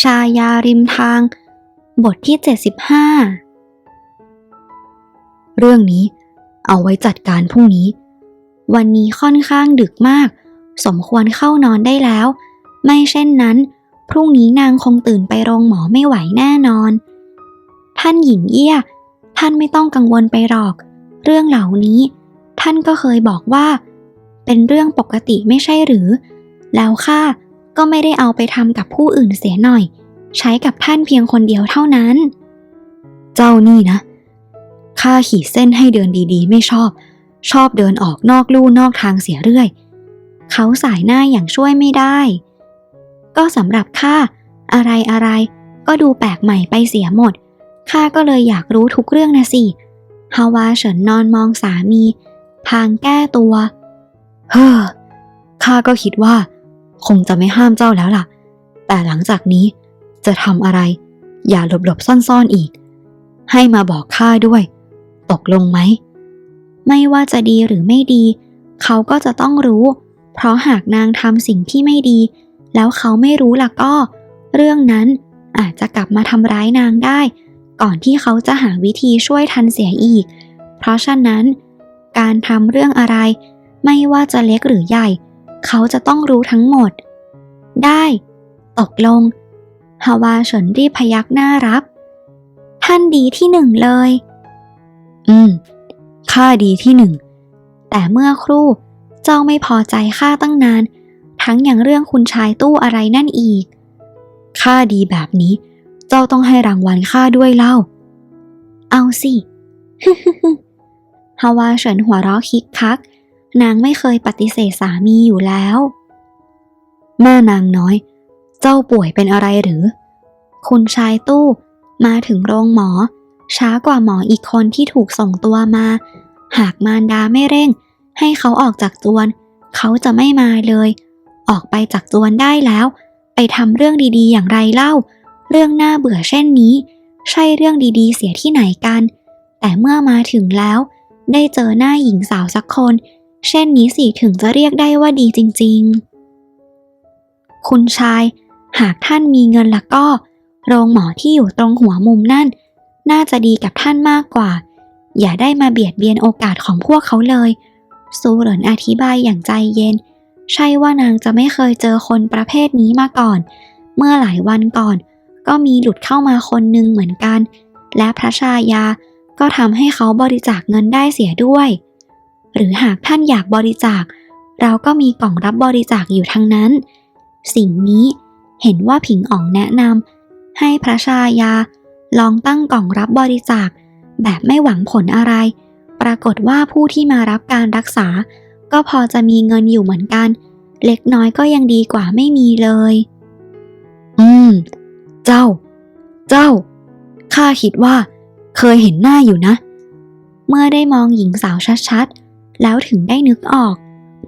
ชายาริมทาง บทที่ 75 เรื่องนี้เอาไว้จัดการพรุ่งนี้ วันนี้ค่อนข้างดึกมาก สมควรเข้านอนได้แล้ว ไม่เช่นนั้น พรุ่งนี้นางคงตื่นไปโรงหมอไม่ไหวแน่นอน ท่านหญิงเอี้ย ท่านไม่ต้องกังวลไปหรอก เรื่องเหล่านี้ ท่านก็เคยบอกว่า เป็นเรื่องปกติไม่ใช่หรือ แล้วข้า ก็ไม่ได้เอาไปทำกับผู้อื่นเสียหน่อย ใช้กับท่านเพียงคนเดียวเท่านั้น เจ้านี่นะข้าขีดเส้นให้เดินดีๆ ไม่ชอบ ชอบเดินออกนอกลู่นอกทางเสียเรื่อย เขาสายหน้าอย่างช่วยไม่ได้ ก็สำหรับข้าอะไรอะไรก็ดูแปลกใหม่ไปเสียหมด ข้าก็เลยอยากรู้ทุกเรื่องนะสิฮาวาเฉินนอนมองสามี พางแก้ตัว เฮ้อ ข้าก็คิดว่า คงจะไม่ห้ามเจ้าแล้วล่ะ แต่หลังจากนี้จะทำอะไร อย่าหลบๆซ่อนๆอีก ให้มาบอกข้าด้วย ตกลงไหม ไม่ว่าจะดีหรือไม่ดี เขาก็จะต้องรู้ เพราะหากนางทำสิ่งที่ไม่ดี แล้วเขาไม่รู้ล่ะก็ เรื่องนั้นอาจจะกลับมาทำร้ายนางได้ ก่อนที่เขาจะหาวิธีช่วยทันเสียอีก เพราะฉะนั้น การทำเรื่องอะไร ไม่ว่าจะเล็กหรือใหญ่ เขาจะต้องรู้ทั้งหมด ได้ ตกลง ฮาวาเฉินรีบพยักหน้ารับ ท่านดีที่หนึ่งเลย อืม ข้าดีที่หนึ่ง แต่เมื่อครู่เจ้าไม่พอใจข้าตั้งนาน ทั้งอย่างเรื่องคุณชายตู้อะไรนั่นอีก ข้าดีแบบนี้ เจ้าต้องให้รางวัลข้าด้วยเล่า เอาสิฮาวาเฉินหัวเราะคิกคัก นางไม่เคยปฏิเสธสามีอยู่แล้ว แม่นางน้อย เจ้าป่วยเป็นอะไรหรือ คุณชายตู้มาถึงโรงหมอ ช้ากว่าหมออีกคนที่ถูกส่งตัวมา หากมารดาไม่เร่ง ให้เขาออกจากจวน เขาจะไม่มาเลย ออกไปจากจวนได้แล้ว ไปทำเรื่องดีๆ อย่างไรเล่า เรื่องน่าเบื่อเช่นนี้ ใช่เรื่องดีๆ เสียที่ไหนกัน แต่เมื่อมาถึงแล้ว ได้เจอหน้าหญิงสาวสักคน เช่นนี้สิถึงจะเรียกได้ว่าดีจริงๆ คุณชาย หากท่านมีเงินละก็ โรงหมอที่อยู่ตรงหัวมุมนั่น น่าจะดีกับท่านมากกว่า อย่าได้มาเบียดเบียนโอกาสของพวกเขาเลย ซูเหรินอธิบายอย่างใจเย็น ใช่ว่านางจะไม่เคยเจอคนประเภทนี้มาก่อน เมื่อหลายวันก่อน ก็มีหลุดเข้ามาคนหนึ่งเหมือนกัน และพระชายาก็ทำให้เขาบริจาคเงินได้เสียด้วย หรือหากท่านอยากบริจาค เราก็มีกล่องรับบริจาคอยู่ทั้งนั้น สิ่งนี้เห็นว่าผิงอ๋องแนะนำให้พระชายาลองตั้งกล่องรับบริจาค แบบไม่หวังผลอะไร ปรากฏว่าผู้ที่มารับการรักษา ก็พอจะมีเงินอยู่เหมือนกัน เล็กน้อยก็ยังดีกว่าไม่มีเลย อืม เจ้า เจ้า ข้าคิดว่า เคยเห็นหน้าอยู่นะ เมื่อได้มองหญิงสาวชัดๆ แล้วถึงได้นึกออก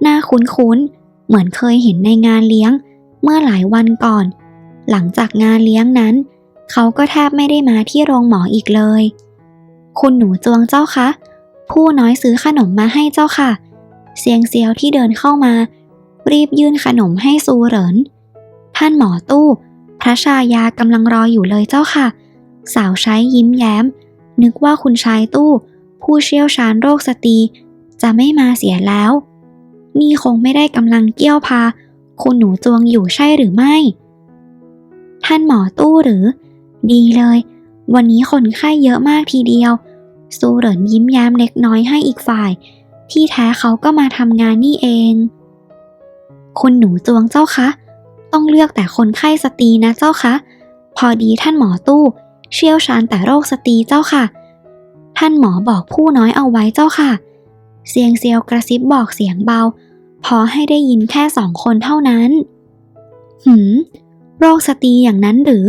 หน้าคุ้นๆ เหมือนเคยเห็นในงานเลี้ยง เมื่อหลายวันก่อน หลังจากงานเลี้ยงนั้น เขาก็แทบไม่ได้มาที่โรงหมออีกเลย คุณหนูจวงเจ้าคะ ผู้น้อยซื้อขนมมาให้เจ้าค่ะเซียงเซียวที่เดินเข้ามา รีบยื่นขนมให้ซูเหริน ท่านหมอตู้ พระชายากำลังรออยู่เลยเจ้าค่ะ สาวใช้ยิ้มแย้ม นึกว่าคุณชายตู้ ผู้เชี่ยวชาญโรคสตรี จะไม่มาเสียแล้ว นี่คงไม่ได้กำลังเกี้ยวพา คุณหนูจวงอยู่ใช่หรือไม่ ท่านหมอตู้หรือ ดีเลย วันนี้คนไข้เยอะมากทีเดียว ซูเหรินยิ้มแย้มเล็กน้อยให้อีกฝ่าย ที่แท้เขาก็มาทำงานนี่เอง คุณหนูจวงเจ้าคะ ต้องเลือกแต่คนไข้สตรีนะเจ้าคะ พอดีท่านหมอตู้เชี่ยวชาญแต่โรคสตรีเจ้าค่ะ ท่านหมอบอกผู้น้อยเอาไว้เจ้าค่ะ เสียงเซียวกระซิบบอกเสียงเบา พอให้ได้ยินแค่สองคนเท่านั้น หืม โรคสตรีอย่างนั้นหรือ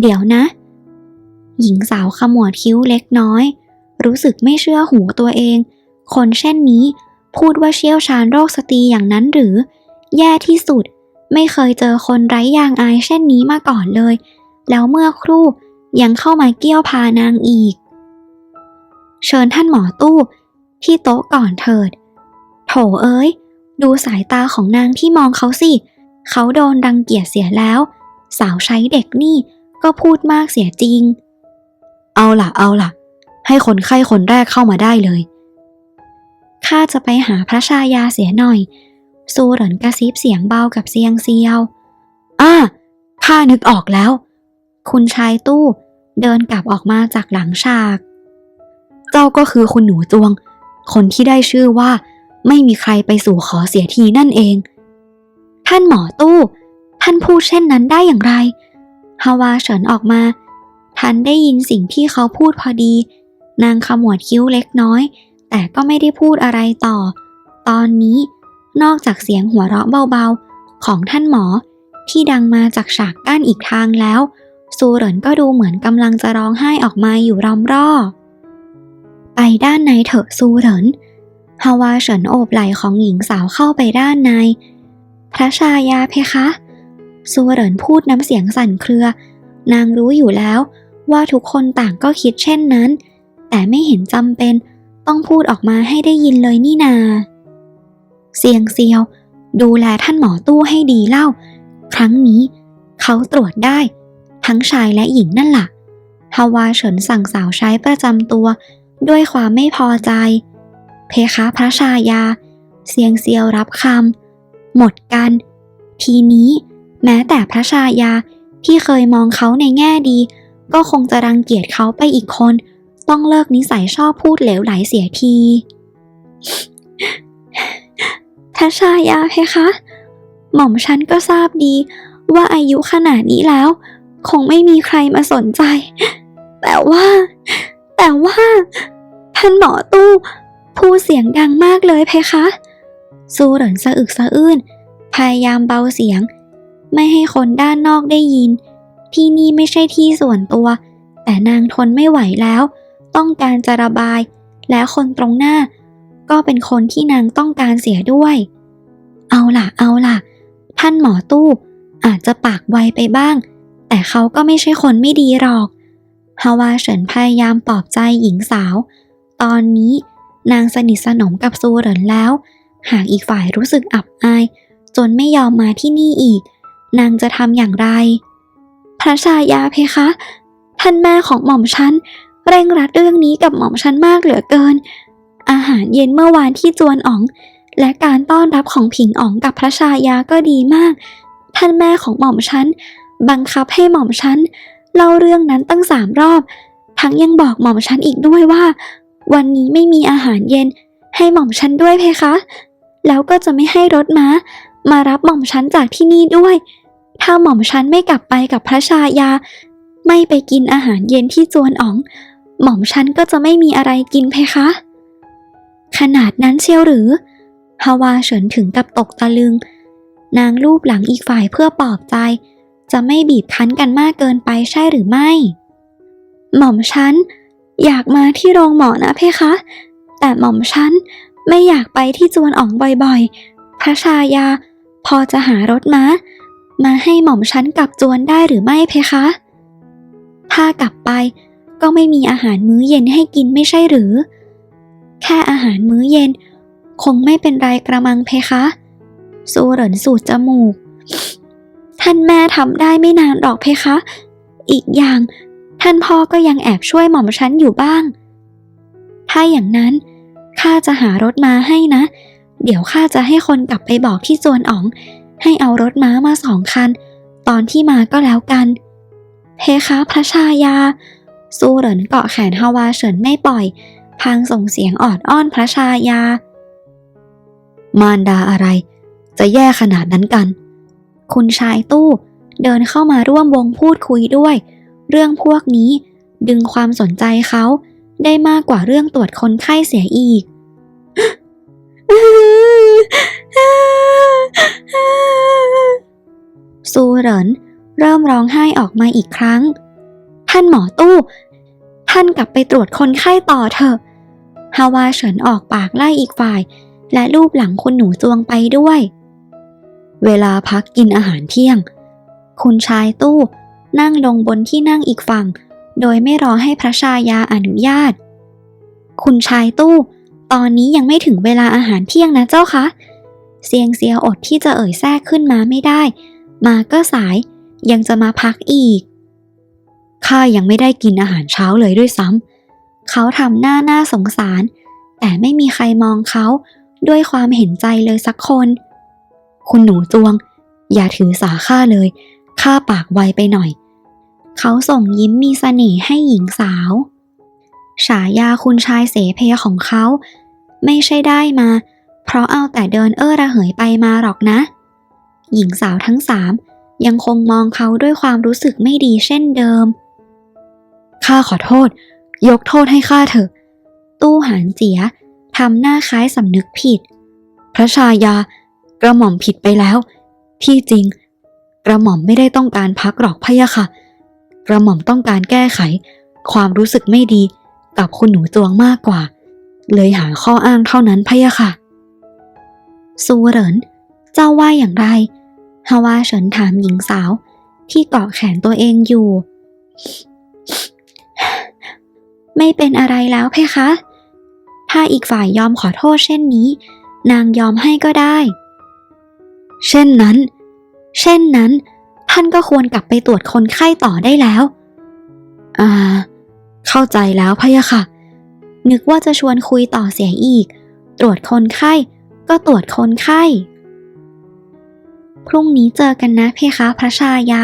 เดี๋ยวนะ หญิงสาวขมวดคิ้วเล็กน้อย รู้สึกไม่เชื่อหูตัวเอง คนเช่นนี้พูดว่าเชี่ยวชาญโรคสตรีอย่างนั้นหรือ แย่ที่สุด ไม่เคยเจอคนไร้ยางอายเช่นนี้มาก่อนเลย แล้วเมื่อครู่ยังเข้ามาเกี้ยวพานางอีก เชิญท่านหมอตู้ ที่โต๊ะก่อนเถิด โถเอ้ย ดูสายตาของนางที่มองเขาสิ เขาโดนรังเกียจเสียแล้ว สาวใช้เด็กนี่ก็พูดมากเสียจริง เอาล่ะ เอาล่ะ ให้คนไข้คนแรกเข้ามาได้เลย ข้าจะไปหาพระชายาเสียหน่อย ซูเหรินกระซิบเสียงเบากับเซียงเซียว อ้า ข้านึกออกแล้ว คุณชายตู้เดินกลับออกมาจากหลังฉาก เจ้าก็คือคุณหนูจวง คนที่ได้ชื่อว่า ไม่มีใครไปสู่ขอเสียทีนั่นเอง ท่านหมอตู้ ท่านพูดเช่นนั้นได้อย่างไร ฮาวาเฉินออกมา ทันได้ยินสิ่งที่เขาพูดพอดี นางขมวดคิ้วเล็กน้อย แต่ก็ไม่ได้พูดอะไรต่อ ตอนนี้นอกจากเสียงหัวเราะเบาๆ ของท่านหมอที่ดังมาจากฉากกั้นอีกทางแล้ว ซูเหรินก็ดูเหมือนกำลังจะร้องไห้ออกมาอยู่รอมรอบ ไปด้านในเถอะซูเหรินฮาวาเฉินโอบไหล่ของหญิงสาวเข้าไปด้านใน พระชายาเพคะ ซูเหรินพูดน้ำเสียงสั่นเครือ นางรู้อยู่แล้วว่าทุกคนต่างก็คิดเช่นนั้น แต่ไม่เห็นจำเป็นต้องพูดออกมาให้ได้ยินเลยนี่นา เสียงเซียว ดูแลท่านหมอตู้ให้ดีเล่า ครั้งนี้ เขาตรวจได้ ทั้งชายและหญิงนั่นละ่ะฮาวาเฉินสั่งสาวใช้ประจำตัว ด้วยความไม่พอใจ เพคะพระชายา เสียงเซียวรับคำหมดกัน ทีนี้ แม้แต่พระชายาที่เคยมองเขาในแง่ดี ก็คงจะรังเกียจเขาไปอีกคน ต้องเลิกนิสัยชอบพูดเหลวไหลเสียทีพระชายาเพคะหม่อมฉันก็ทราบดีว่าอายุขนาดนี้แล้ว คงไม่มีใครมาสนใจ แต่ว่า แต่ว่า ท่านหมอตู้พูดเสียงดังมากเลยเพคะ ซูเหรินสะอึกสะอื้นพยายามเบาเสียง ไม่ให้คนด้านนอกได้ยิน ที่นี่ไม่ใช่ที่ส่วนตัว แต่นางทนไม่ไหวแล้ว ต้องการจะระบาย และคนตรงหน้า ก็เป็นคนที่นางต้องการเสียด้วย เอาล่ะ เอาล่ะ ท่านหมอตู้อาจจะปากไวไปบ้าง แต่เขาก็ไม่ใช่คนไม่ดีหรอก ฮาวาเฉินพยายามปลอบใจหญิงสาว ตอนนี้นางสนิทสนมกับซูเหรินแล้ว หากอีกฝ่ายรู้สึกอับอาย จนไม่ยอมมาที่นี่อีก นางจะทำอย่างไร พระชายาเพคะ ท่านแม่ของหม่อมฉันเร่งรัดเรื่องนี้กับหม่อมฉันมากเหลือเกิน อาหารเย็นเมื่อวานที่จวนอ๋อง และการต้อนรับของผิงอ๋องกับพระชายาก็ดีมาก ท่านแม่ของหม่อมฉันบังคับให้หม่อมฉัน เล่าเรื่องนั้นตั้งสามรอบ ทั้งยังบอกหม่อมฉันอีกด้วยว่า วันนี้ไม่มีอาหารเย็น ให้หม่อมฉันด้วยเพคะ แล้วก็จะไม่ให้รถม้า มารับหม่อมฉันจากที่นี่ด้วย ถ้าหม่อมฉันไม่กลับไปกับพระชายา ไม่ไปกินอาหารเย็นที่จวนอ๋อง หม่อมฉันก็จะไม่มีอะไรกินเพคะ ขนาดนั้นเชียวหรือฮาวาเฉินถึงกับตกตะลึง นางรูปหลังอีกฝ่ายเพื่อปลอบใจ จะไม่บีบคั้นกันมากเกินไปใช่หรือไม่ หม่อมฉันอยากมาที่โรงหมอนะเพคะ แต่หม่อมฉันไม่อยากไปที่จวนอ๋องบ่อยๆ พระชายาพอจะหารถม้า มาให้หม่อมฉันกลับจวนได้หรือไม่เพคะ ถ้ากลับไปก็ไม่มีอาหารมื้อเย็นให้กินไม่ใช่หรือ แค่อาหารมื้อเย็น คงไม่เป็นไรกระมังเพคะซูเหรินสูดจมูก ท่านแม่ทำได้ไม่นานหรอกเพคะ อีกอย่าง ท่านพ่อก็ยังแอบช่วยหม่อมฉันอยู่บ้าง ถ้าอย่างนั้นข้าจะหารถม้าให้นะ เดี๋ยวข้าจะให้คนกลับไปบอกที่จวนอ๋อง ให้เอารถม้ามาสองคัน ตอนที่มาก็แล้วกัน เพคะพระชายาซูเหรินเกาะแขนฮาวาเฉินไม่ปล่อย พางส่งเสียงออดอ้อนพระชายา มารดาอะไร จะแย่ขนาดนั้นกัน คุณชายตู้ เดินเข้ามาร่วมวงพูดคุยด้วย เรื่องพวกนี้ดึงความสนใจเขาได้มากกว่าเรื่องตรวจคนไข้เสียอีก ซูเหรินเริ่มร้องไห้ออกมาอีกครั้ง ท่านหมอตู้ ท่านกลับไปตรวจคนไข้ต่อเถอะฮาวาเฉินออกปากไล่อีกฝ่าย และรูปหลังคุณหนูจวงไปด้วย เวลาพักกินอาหารเที่ยง คุณชายตู้นั่งลงบนที่นั่งอีกฝั่ง โดยไม่รอให้พระชายาอนุญาต คุณชายตู้ ตอนนี้ยังไม่ถึงเวลาอาหารเที่ยงนะเจ้าคะเสียงเสียอดที่จะเอ่ยแทรกขึ้นมาไม่ได้ มาก็สายยังจะมาพักอีก ข้ายังไม่ได้กินอาหารเช้าเลยด้วยซ้ำ เขาทำหน้าหน้าสงสาร แต่ไม่มีใครมองเขาด้วยความเห็นใจเลยสักคน คุณหนูจวง อย่าถือสาข้าเลยข้าปากไวไปหน่อย เขาส่งยิ้มมีเสน่ห์ให้หญิงสาว ฉายาคุณชายเสเพของเขา ไม่ใช่ได้มา เพราะเอาแต่เดินเอ้อระเหยไปมาหรอกนะ หญิงสาวทั้งสามยังคงมองเขาด้วยความรู้สึกไม่ดีเช่นเดิม ข้าขอโทษ ยกโทษให้ข้าเถอะ ตู้หานเจียทำหน้าคล้ายสำนึกผิด พระชายา กระหม่อมผิดไปแล้ว ที่จริง กระหม่อมไม่ได้ต้องการพักหรอกพะยะค่ะ กระหม่อมต้องการแก้ไข ความรู้สึกไม่ดีกับคุณหนูจวงมากกว่า เลยหาข้ออ้างเท่านั้นพะยะค่ะซูเหรินเจ้าว่าอย่างไรฮาวาเฉินถามหญิงสาว ที่เกาะแขนตัวเองอยู่ ไม่เป็นอะไรแล้วเพคะ ถ้าอีกฝ่ายยอมขอโทษเช่นนี้ นางยอมให้ก็ได้ เช่นนั้น เช่นนั้น ท่านก็ควรกลับไปตรวจคนไข้ต่อได้แล้ว อ่า เข้าใจแล้วพะยะค่ะ นึกว่าจะชวนคุยต่อเสียอีก ตรวจคนไข้ก็ตรวจคนไข้ พรุ่งนี้เจอกันนะเพคะพระชายา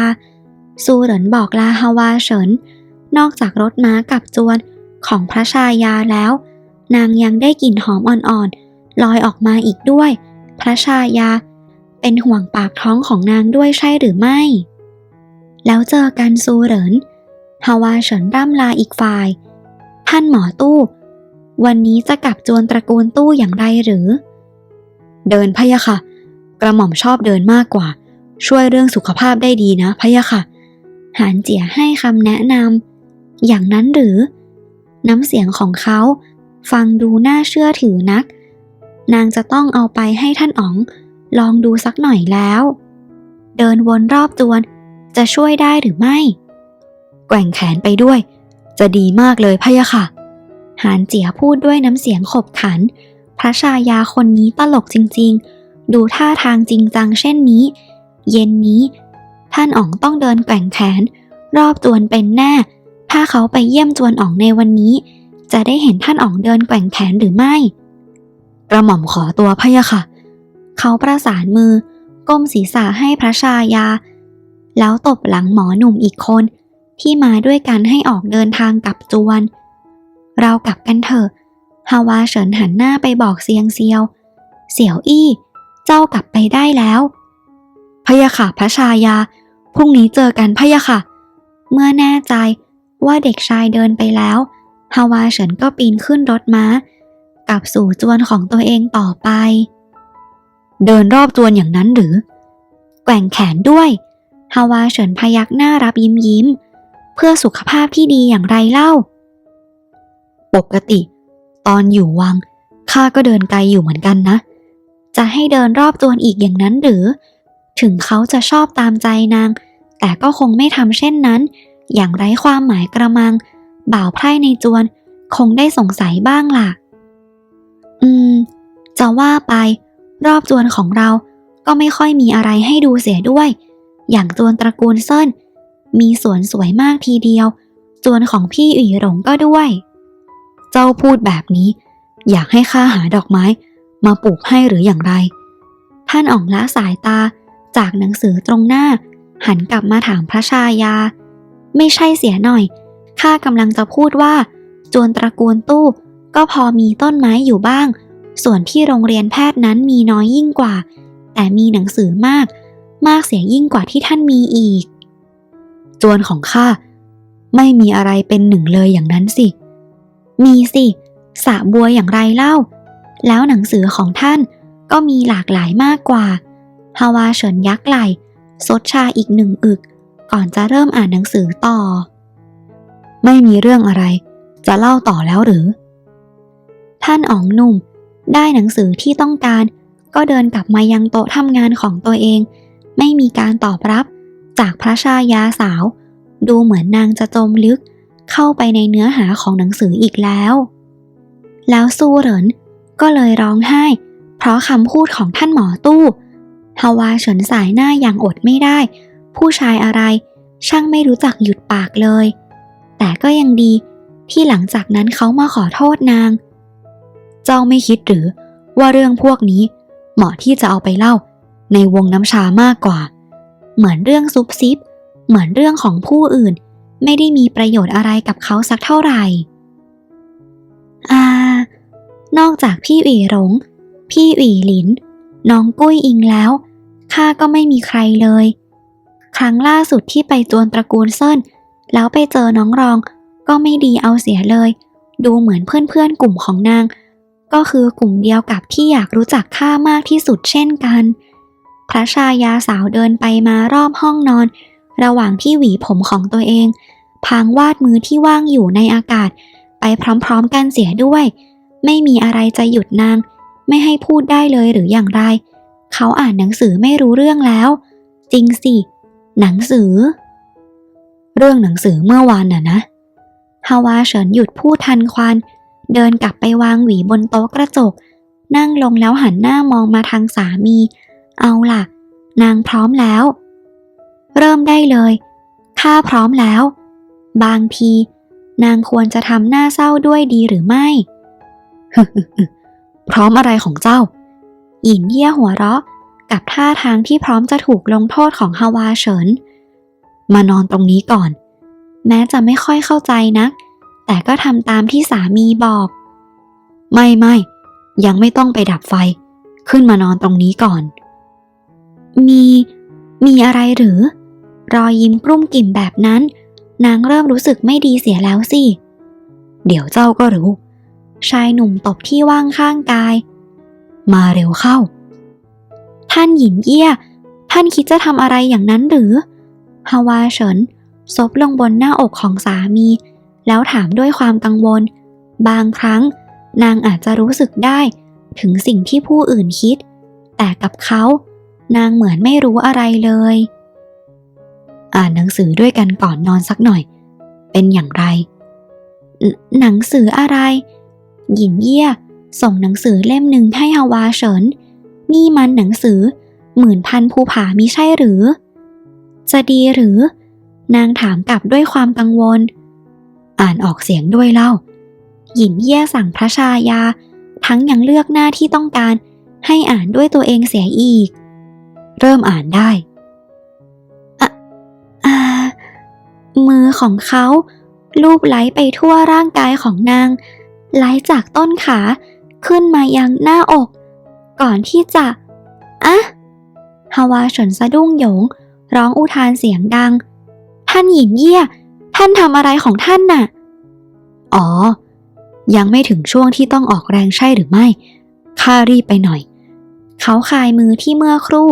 ซูเหรินบอกลาฮาวาเฉิน นอกจากรถม้ากับจวนของพระชายาแล้ว นางยังได้กลิ่นหอมอ่อนๆลอยออกมาอีกด้วย พระชายา เป็นห่วงปากท้องของนางด้วยใช่หรือไม่ แล้วเจอกันซูเหรินฮาวาเฉินร่ำลาอีกฝ่าย ท่านหมอตู้ วันนี้จะกลับจวนตระกูลตู้อย่างไรหรือ เดินพะยะค่ะ กระหม่อมชอบเดินมากกว่า ช่วยเรื่องสุขภาพได้ดีนะพะยะค่ะ หานเจียให้คำแนะนำอย่างนั้นหรือ น้ำเสียงของเขา ฟังดูน่าเชื่อถือนัก นางจะต้องเอาไปให้ท่านอ๋อง ลองดูสักหน่อยแล้ว เดินวนรอบจวนจะช่วยได้หรือไม่ แกว่งแขนไปด้วย จะดีมากเลยพะยะค่ะ หานเจียพูดด้วยน้ำเสียงขบขัน พระชายาคนนี้ตลกจริงๆ ดูท่าทางจริงจังเช่นนี้ เย็นนี้ ท่านอ๋องต้องเดินแกว่งแขน รอบจวนเป็นแน่ ถ้าเขาไปเยี่ยมจวนอ๋องในวันนี้ จะได้เห็นท่านอ๋องเดินแกว่งแขนหรือไม่ กระหม่อมขอตัวพะยะค่ะ เขาประสานมือ ก้มศีรษะให้พระชายา แล้วตบหลังหมอหนุ่มอีกคน ที่มาด้วยกันให้ออกเดินทางกลับจวน เรากลับกันเถอะฮาวาเฉินหันหน้าไปบอกเซียงเซียว เสี่ยวอี้ เจ้ากลับไปได้แล้วพยะค่ะพระชายา พรุ่งนี้เจอกันพยะค่ะ เมื่อแน่ใจว่าเด็กชายเดินไปแล้วฮาวาเฉินก็ปีนขึ้นรถม้า กลับสู่จวนของตัวเองต่อไป เดินรอบจวนอย่างนั้นหรือ แกว่งแขนด้วย ฮาวาเฉินพยักหน้ารับยิ้มยิ้ม เพื่อสุขภาพที่ดีอย่างไรเล่า ปกติ ตอนอยู่วังข้าก็เดินไกลอยู่เหมือนกันนะ จะให้เดินรอบจวนอีกอย่างนั้นหรือ ถึงเขาจะชอบตามใจนาง แต่ก็คงไม่ทำเช่นนั้น อย่างไร้ความหมายกระมัง บ่าวไพร่ในจวน คงได้สงสัยบ้างล่ะ อืม จะว่าไป รอบจวนของเราก็ไม่ค่อยมีอะไรให้ดูเสียด้วย อย่างจวนตระกูลเซินมีสวนสวยมากทีเดียว จวนของพี่อุ๋ยหลงก็ด้วย เจ้าพูดแบบนี้ อยากให้ข้าหาดอกไม้ มาปลูกให้หรืออย่างไร ท่านอ่องละสายตาจากหนังสือตรงหน้า หันกลับมาถามพระชายา ไม่ใช่เสียหน่อยข้ากำลังจะพูดว่า จวนตระกูลตู้ก็พอมีต้นไม้อยู่บ้าง ส่วนที่โรงเรียนแพทย์นั้นมีน้อยยิ่งกว่า แต่มีหนังสือมาก มากเสียยิ่งกว่าที่ท่านมีอีก จวนของข้าไม่มีอะไรเป็นหนึ่งเลยอย่างนั้นสิ มีสิสะบัวอย่างไรเล่า แล้วหนังสือของท่านก็มีหลากหลายมากกว่าฮาวาเฉินยักไหลซดชาอีกหนึ่งอึก ก่อนจะเริ่มอ่านหนังสือต่อ ไม่มีเรื่องอะไร จะเล่าต่อแล้วหรือ ท่านอ๋องหนุ่ม ได้หนังสือที่ต้องการ ก็เดินกลับมายังโต๊ะทำงานของตัวเอง ไม่มีการตอบรับ จากพระชายาสาว ดูเหมือนนางจะจมลึก เข้าไปในเนื้อหาของหนังสืออีกแล้ว แล้วซูเหรินก็เลยร้องไห้ เพราะคำพูดของท่านหมอตู้ฮาวาเฉินสายหน้าอย่างอดไม่ได้ ผู้ชายอะไร ช่างไม่รู้จักหยุดปากเลย แต่ก็ยังดีที่หลังจากนั้นเขามาขอโทษนาง เจ้าไม่คิดหรือว่าเรื่องพวกนี้เหมาะที่จะเอาไปเล่า ในวงน้ำชามากกว่า เหมือนเรื่องซุบซิบ เหมือนเรื่องของผู้อื่น ไม่ได้มีประโยชน์อะไรกับเขาสักเท่าไหร่อ่านอกจากพี่หวีหลง พี่หวีหลิน น้องกุ้ยอิงแล้วข้าก็ไม่มีใครเลย ครั้งล่าสุดที่ไปจวนตระกูลเซินแล้วไปเจอน้องรอง ก็ไม่ดีเอาเสียเลย ดูเหมือนเพื่อนๆกลุ่มของนาง ก็คือกลุ่มเดียวกับที่อยากรู้จักข้ามากที่สุดเช่นกัน พระชายาสาวเดินไปมารอบห้องนอน ระหว่างที่หวีผมของตัวเอง พางวาดมือที่ว่างอยู่ในอากาศ ไปพร้อมๆกันเสียด้วย ไม่มีอะไรจะหยุดนาง ไม่ให้พูดได้เลยหรืออย่างไร เขาอ่านหนังสือไม่รู้เรื่องแล้ว จริงสิ หนังสือ เรื่องหนังสือเมื่อวานน่ะนะฮาวาเฉินหยุดพูดทันควันเเดินกลับไปวางหวีบนโต๊ะกระจก นั่งลงแล้วหันหน้ามองมาทางสามี เอาล่ะ นางพร้อมแล้ว เริ่มได้เลยข้าพร้อมแล้ว บางที นางควรจะทำหน้าเศร้าด้วยดีหรือไม่พร้อมอะไรของเจ้าหยินเยี่ยหัวเราะ กับท่าทางที่พร้อมจะถูกลงโทษของฮาวาเฉิน มานอนตรงนี้ก่อน แม้จะไม่ค่อยเข้าใจนัก แต่ก็ทำตามที่สามีบอก ไม่ไม่ยังไม่ต้องไปดับไฟ ขึ้นมานอนตรงนี้ก่อน มี มีอะไรหรือ รอยยิ้มกลุ้มกิ่มแบบนั้น นางเริ่มรู้สึกไม่ดีเสียแล้วสิ เดี๋ยวเจ้าก็รู้ ชายหนุ่มตบที่ว่างข้างกาย มาเร็วเข้า ท่านหยินเยี่ย ท่านคิดจะทำอะไรอย่างนั้นหรือ ฮาวาเฉินซบลงบนหน้าอกของสามี แล้วถามด้วยความกังวล บางครั้ง นางอาจจะรู้สึกได้ถึงสิ่งที่ผู้อื่นคิด แต่กับเขา นางเหมือนไม่รู้อะไรเลย อ่านหนังสือด้วยกันก่อนนอนสักหน่อย เป็นอย่างไร หนังสืออะไร หยินเยี่ย ส่งหนังสือเล่มหนึ่งให้ฮาวาเฉิน นี่มันหนังสือ หมื่นพันภูผามิใช่หรือ จะดีหรือ นางถามกลับด้วยความกังวล อ่านออกเสียงด้วยเล่า หยินเยี่ยสั่งพระชายา ทั้งยังเลือกหน้าที่ต้องการ ให้อ่านด้วยตัวเองเสียอีก เริ่มอ่านได้อะอ่ามือของเขาลูบไหลไปทั่วร่างกายของนาง ไหลจากต้นขาขึ้นมายังหน้าอก ก่อนที่จะอะฮาวาเฉินสะดุ้งหยง ร้องอุทานเสียงดัง ท่านหญิงเยี่ย ท่านทำอะไรของท่านน่ะ อ๋อ ยังไม่ถึงช่วงที่ต้องออกแรงใช่หรือไม่ ข้ารีบไปหน่อย เขาคลายมือที่เมื่อครู่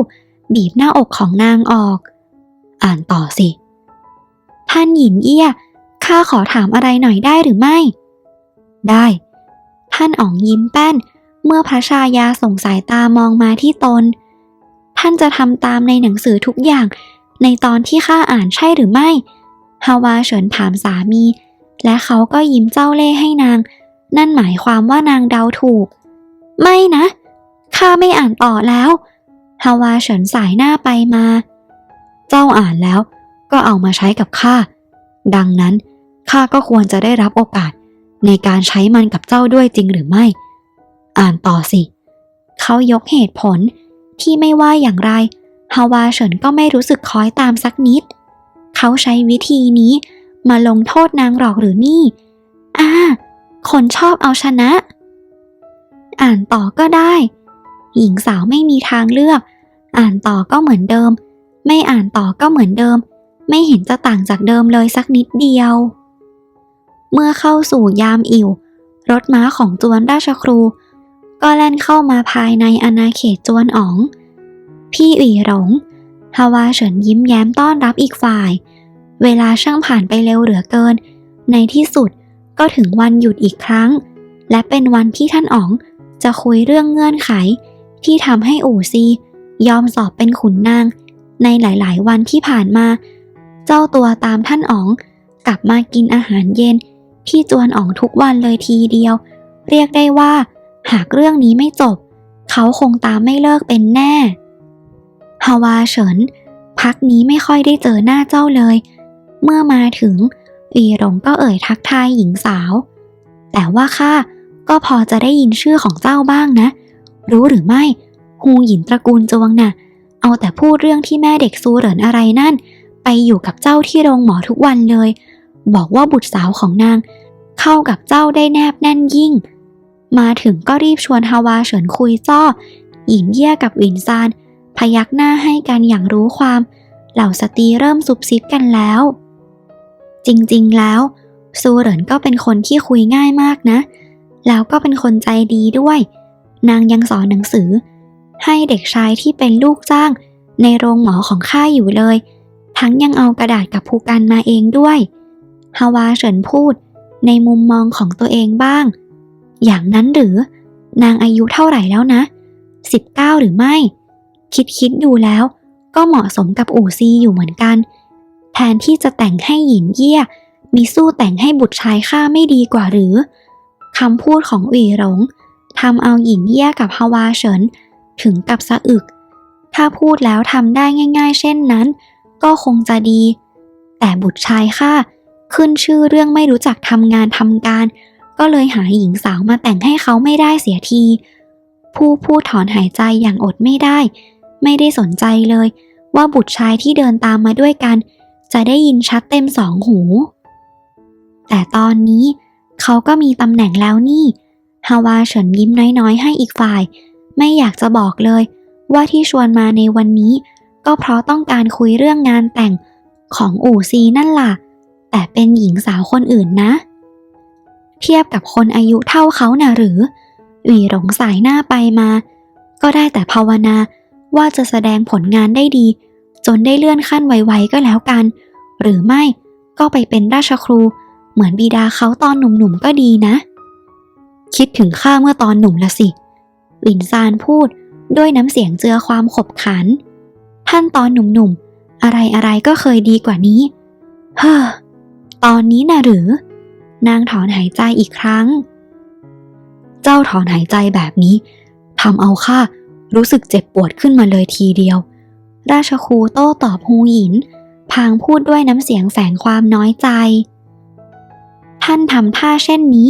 บีบหน้าอกของนางออก อ่านต่อสิ ท่านหญิงเอี้ย ข้าขอถามอะไรหน่อยได้หรือไม่ ได้ ท่านอ๋องยิ้มแป้น เมื่อพระชายาส่งสายตามองมาที่ตน ท่านจะทำตามในหนังสือทุกอย่างในตอนที่ข้าอ่านใช่หรือไม่ ฮาวาเฉินถามสามี และเขาก็ยิ้มเจ้าเล่ห์ให้นาง นั่นหมายความว่านางเดาถูก ไม่นะข้าไม่อ่านต่อแล้วฮาวาเฉินสายหน้าไปมา เจ้าอ่านแล้ว ก็เอามาใช้กับข้าดังนั้นข้าก็ควรจะได้รับโอกาส ในการใช้มันกับเจ้าด้วยจริงหรือไม่ อ่านต่อสิ เขายกเหตุผลที่ไม่ว่าอย่างไรฮาวาเฉินก็ไม่รู้สึกคล้อยตามสักนิด เขาใช้วิธีนี้ มาลงโทษนางหรอกหรือนี่อ่าคนชอบเอาชนะ อ่านต่อก็ได้ หญิงสาวไม่มีทางเลือก อ่านต่อก็เหมือนเดิม ไม่อ่านต่อก็เหมือนเดิม ไม่เห็นจะต่างจากเดิมเลยสักนิดเดียว เมื่อเข้าสู่ยามอิ่ว รถม้าของจวนราชครู ก็แล่นเข้ามาภายในอาณาเขตจวนอ๋อง พี่อีหลงฮาวาเฉินยิ้มแย้มต้อนรับอีกฝ่าย เวลาช่างผ่านไปเร็วเหลือเกิน ในที่สุดก็ถึงวันหยุดอีกครั้ง และเป็นวันที่ท่านอ๋องจะคุยเรื่องเงื่อนไข ที่ทำให้อู่ซี ยอมสอบเป็นขุนนาง ในหลายๆ วันที่ผ่านมา เจ้าตัวตามท่านอ๋อง กลับมากินอาหารเย็น ที่จวนอ๋องทุกวันเลยทีเดียว เรียกได้ว่า หากเรื่องนี้ไม่จบ เขาคงตามไม่เลิกเป็นแน่ฮาวาเฉินพพักนี้ไม่ค่อยได้เจอหน้าเจ้าเลย เมื่อมาถึงอีหลงก็เอ่ยทักทายหญิงสาว แต่ว่าข้าก็พอจะได้ยินชื่อของเจ้าบ้างนะ รู้หรือไม่ฮูหยินตระกูลจวงน่ะ เอาแต่พูดเรื่องที่แม่เด็กซูเหรินอะไรนั่น ไปอยู่กับเจ้าที่โรงหมอทุกวันเลย บอกว่าบุตรสาวของนาง เข้ากับเจ้าได้แนบแน่นยิ่ง มาถึงก็รีบชวนฮาวาเฉินคุยจ้อหญิงเยี่ยกับวินซานพยักหน้าให้กันอย่างรู้ความ เหล่าสตรีเริ่มซุบซิบกันแล้ว จริงๆ แล้ว ซูเหรินก็เป็นคนที่คุยง่ายมากนะ แล้วก็เป็นคนใจดีด้วย นางยังสอนหนังสือ ให้เด็กชายที่เป็นลูกจ้าง ในโรงหมอของข้าอยู่เลย ทั้งยังเอากระดาษกับภูกันมาเองด้วยฮาวาเฉินพูด ในมุมมองของตัวเองบ้าง อย่างนั้นหรือ นางอายุเท่าไหร่แล้วนะ 19 หรือไม่ คิดคิดดูแล้ว ก็เหมาะสมกับอู่ซีอยู่เหมือนกัน แทนที่จะแต่งให้หยินเยี่ย มีสู้แต่งให้บุตรชายข้าไม่ดีกว่าหรือคำพูดของอุ๋ยหลงทำเอาหยินเยี่ยกับฮาวาเฉิน ถึงกับสะอึก ถ้าพูดแล้วทำได้ง่าย ๆ เช่นนั้น ก็คงจะดี แต่บุตรชายข้าขึ้นชื่อเรื่องไม่รู้จักทำงานทำการ ก็เลยหาหญิงสาวมาแต่งให้เขาไม่ได้เสียที ผู้พูดถอนหายใจอย่างอดไม่ได้ ไม่ได้สนใจเลย ว่าบุตรชายที่เดินตามมาด้วยกัน จะได้ยินชัดเต็มสองหู แต่ตอนนี้เขาก็มีตำแหน่งแล้วนี่ฮาวาเฉินยิ้มน้อยๆ ให้อีกฝ่าย ไม่อยากจะบอกเลย ว่าที่ชวนมาในวันนี้ ก็เพราะต้องการคุยเรื่องงานแต่งของอู่ซีนั่นล่ะ แต่เป็นหญิงสาวคนอื่นนะ เทียบกับคนอายุเท่าเขาน่ะหรือหวีหลงสายหน้าไปมา ก็ได้แต่ภาวนาว่าจะแสดงผลงานได้ดี จนได้เลื่อนขั้นไวๆก็แล้วกัน หรือไม่ก็ไปเป็นราชครูเหมือนบิดาเขาตอนหนุ่มๆก็ดีนะ คิดถึงข้าเมื่อตอนหนุ่มละสิลินซานพูดด้วยน้ำเสียงเจือความขบขัน ท่านตอนหนุ่มๆ อะไรๆก็เคยดีกว่านี้ เฮ้อ ตอนนี้น่ะหรือ นางถอนหายใจอีกครั้ง เจ้าถอนหายใจแบบนี้ทำเอาข้ารู้สึกเจ็บปวดขึ้นมาเลยทีเดียว ราชครูโต้ตอบฮูหยิน พางพูดด้วยน้ำเสียงแฝงความน้อยใจ ท่านทำท่าเช่นนี้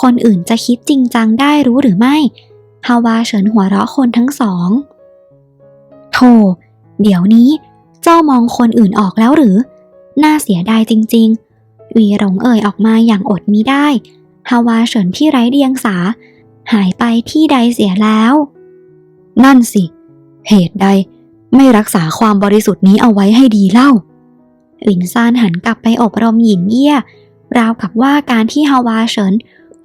คนอื่นจะคิดจริงจังได้รู้หรือไม่ ฮาวาเฉินหัวเราะคนทั้งสอง โธ่ เดี๋ยวนี้ เจ้ามองคนอื่นออกแล้วหรือ น่าเสียดายจริง ๆ วีหลงเอ่ยออกมาอย่างอดมิได้ ฮาวาเฉินที่ไร้เดียงสา หายไปที่ใดเสียแล้ว นั่นสิ เหตุใด ไม่รักษาความบริสุทธิ์นี้เอาไว้ให้ดีเล่าหลินซานหันกลับไปอบรมหยินเยี่ย ราวกับว่าการที่ฮาวาเฉิน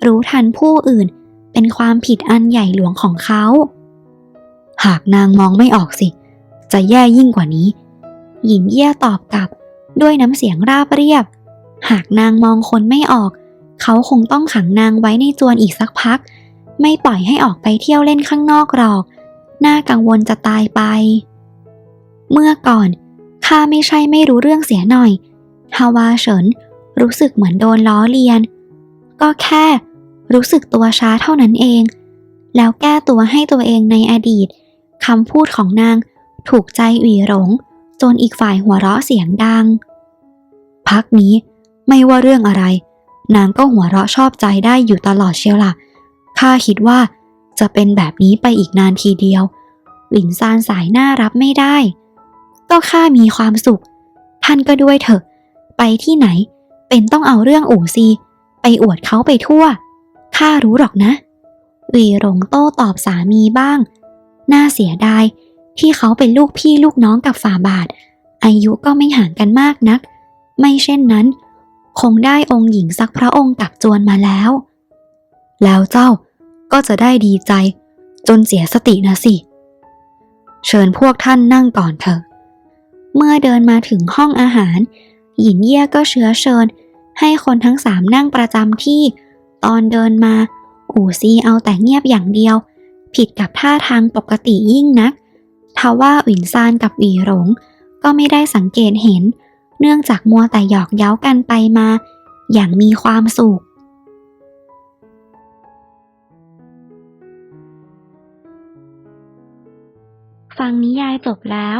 รู้ทันผู้อื่น เป็นความผิดอันใหญ่หลวงของเขา หากนางมองไม่ออกสิ จะแย่ยิ่งกว่านี้หญิงเยี่ยตอบกลับด้วยน้ำเสียงราบเรียบ หากนางมองคนไม่ออก เขาคงต้องขังนางไว้ในจวนอีกสักพัก ไม่ปล่อยให้ออกไปเที่ยวเล่นข้างนอกหรอก น่ากังวลจะตายไป เมื่อก่อนข้าไม่ใช่ไม่รู้เรื่องเสียหน่อยฮาวาเฉินรู้สึกเหมือนโดนล้อเลียน ก็แค่รู้สึกตัวช้าเท่านั้นเอง แล้วแก้ตัวให้ตัวเองในอดีตคำพูดของนางถูกใจหวีหลง จนอีกฝ่ายหัวเราะเสียงดัง พักนี้ไม่ว่าเรื่องอะไร นางก็หัวเราะชอบใจได้อยู่ตลอดเชียวล่ะข้าคิดว่าจะเป็นแบบนี้ไปอีกนานทีเดียวหลินซานสายหน้ารับไม่ได้ ก็ข้ามีความสุข ท่านก็ด้วยเถอะ ไปที่ไหน เป็นต้องเอาเรื่องอู่ซี ไปอวดเขาไปทั่ว ข้ารู้หรอกนะวีหลงโต้ตอบสามีบ้าง น่าเสียดายที่เขาเป็นลูกพี่ลูกน้องกับฝ่าบาท อายุก็ไม่ห่างกันมากนัก ไม่เช่นนั้น คงได้องค์หญิงสักพระองค์กับจวนมาแล้ว แล้วเจ้าก็จะได้ดีใจ จนเสียสตินะสิ เชิญพวกท่านนั่งก่อนเถอะ เมื่อเดินมาถึงห้องอาหารหญินเย่ยก็เชื้อเชิญ ให้คนทั้งสามนั่งประจำที่ ตอนเดินมา อู่ซีเอาแต่เงียบอย่างเดียว ผิดกับท่าทางปกติยิ่งนักทว่าอินซานกับอีหลงก็ไม่ได้สังเกตเห็น เนื่องจากมัวแต่หยอกเย้ากันไปมา อย่างมีความสุขฟังนิยายจบแล้ว